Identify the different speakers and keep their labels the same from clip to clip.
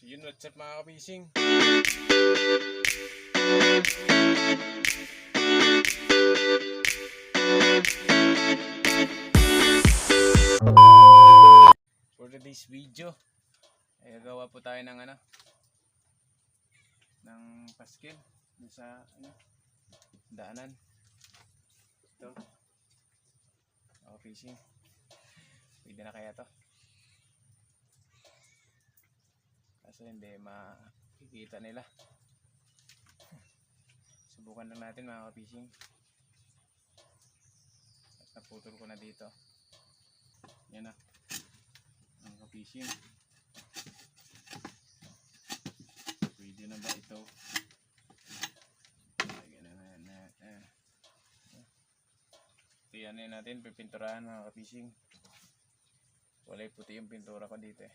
Speaker 1: So yun, what's up mga kapising? For today's video, ay gagawa po tayo ng ano, ng paskil sa ano, daanan. Ito. Mga kapising. Pwede na kaya to? Kaso hindi makikita nila. Subukan lang natin mga kapising. At naputol ko na dito. Yan na. Mga kapising. Pwede na ba ito? Ito yan na natin. Pipinturahan mga kapising. Kulay puti yung pintura ko dito eh.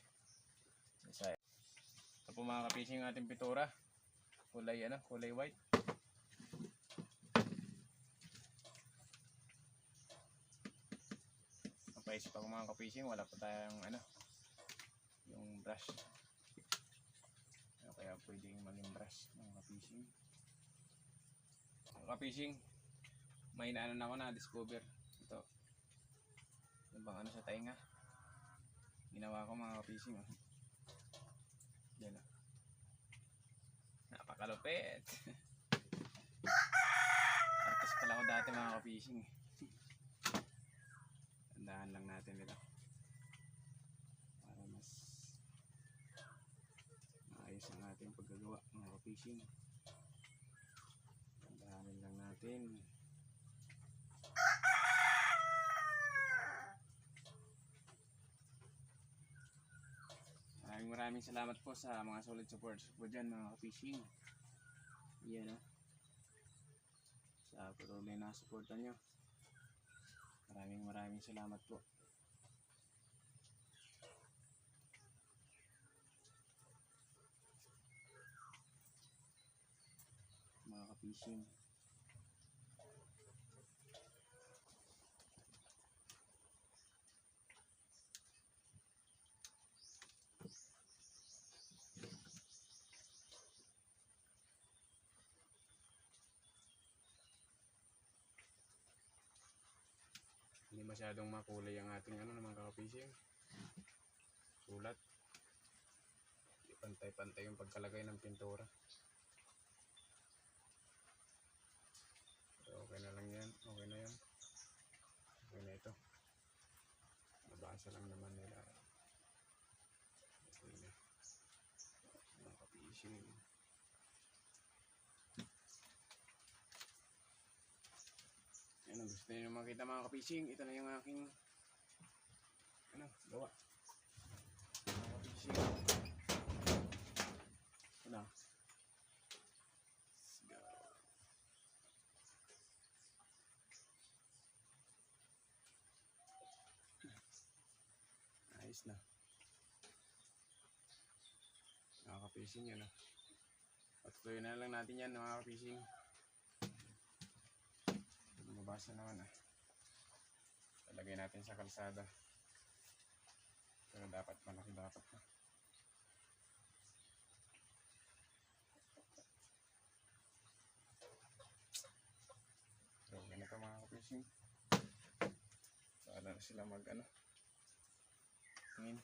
Speaker 1: Po mga kapising ang ating pintura. Kulay ano, kulay white. Napaisip ako mga kapising, wala pa tayong ano, yung brush. Ano kaya pwedeng maging brush mga kapising. Mga kapising, may naanon ako na discover. Ito. Yung bang ano sa tainga. Ginawa ko mga kapising. Oh. Yan oh. Napakalupit. Artist pala ako dati mga ka-fishing. Tandaan lang natin ito. Para mas maayos ang ating paggagawa mga ka-fishing. Tandaanin lang natin. Maraming salamat po sa mga solid supporters po dyan mga ka-fishing. Yan o. Sa patuloy na suporta nyo. Maraming maraming salamat po. Mga ka-fishing. Hindi masyadong makulay ang ating ano naman ka-fishing. Sulat. Pantay-pantay yung pagkalagay ng pintura. Okay na lang yan. Okay na yan. Okay na ito. Nabasa lang naman nila. Okay na. Mga ka-fishing. Ang gusto nyo makita mga ka-fishing. Ito na yung aking ano, gawa. Mga ka-fishing. Ito na. Let's go. Na. Mga ka-fishing yan ah. Patuloy na lang natin yan mga ka-fishing. Lumabas na naman ah. Talagay natin sa kalsada. Pero dapat malaki dapat na. So, ganito mga kapishing. Para na sila mag ano. Tingin.